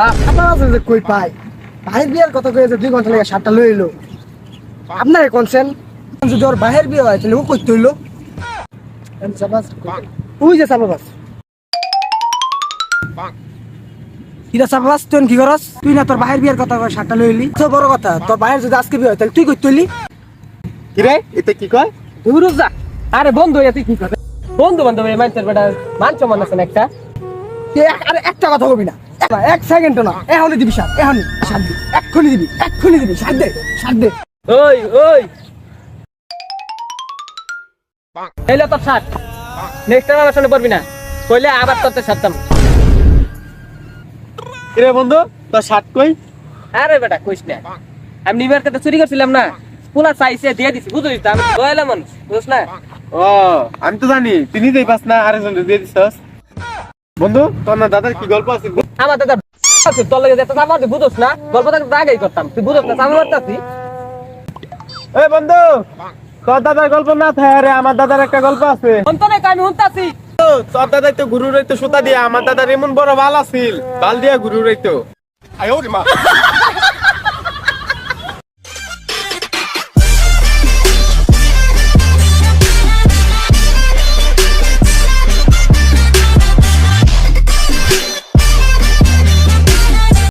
আপনার আছে যে কই পাই? বাহির বিয়ের কথা কয়ে যে দুই ঘণ্টা লেগে সাতটা লই এলো আপনার কনসেন? যদি ওর বাহির বিয়ে হয় তাহলে ও ওই যে তুই কি করস? তুই না তোর বাহির বিয়ের কথা কয়ে সাতটা লই এলি তো বড় কথা তোর বাহির যদি আজকে বিয়ে হয় তাহলে তুই কিরে এতে কি কয়? দূর যা আরে বন্ধু তুই কি করে? বন্ধু বান্ধব এই মানুষের বেটা মানছ মান আছে একটা? আরে একটা কথা কবি না। এক- সেকেন্ড না। এখনই দিবি সাত এখনই সাত দিবি এক্ষুনি দিবি এক্ষুনি দিবি সাত দে সাত দে। ওই ওই। এলে তোর শার্ট নেক্সট টাইম আমার সামনে পড়বি না। কইলে আবার তোর সারতাম কিরে বন্ধু তোর শার্ট কই? আরে বেটা কইস না। আমি নিবার কাছে চুরি করছিলাম না। পুলা চাইছে দিয়ে দিছি বুঝলি তো? আমি দয়ালা মানুষ বুঝছ না? ও আমি তো জানি তুই নিজেই পাস না আরেকজন দিয়ে দিছস। বন্ধু তোর না দাদার কি গল্প আছে? আমার দাদা আছে তোর লাগে যেতে আমার বুঝছ না গল্প আগেই করতাম। তুই বুঝছ না আমি এই বন্ধু তোর দাদার গল্প না থাকে আমার দাদার একটা গল্প আছে। অন্তরে আমি হুনতাছি তোর দাদাই তো গুরু রইতো সুতা দিয়া আমার দাদার এমন বড় বাল আছিল বাল দিয়া গুরু রইতো